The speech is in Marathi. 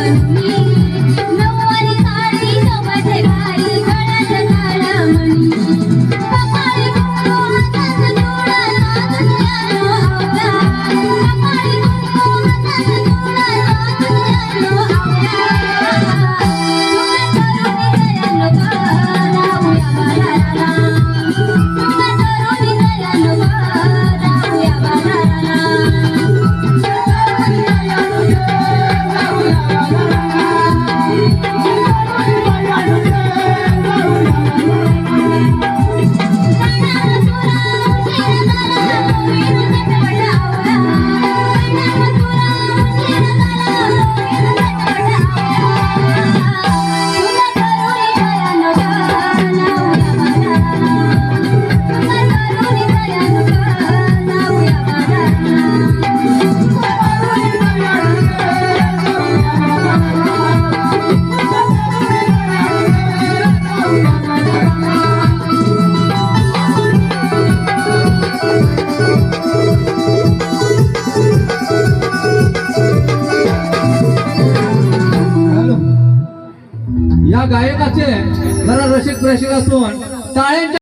one. या गायकाचे जरा रसिक प्रेक्षक असून टाळ्यांच्या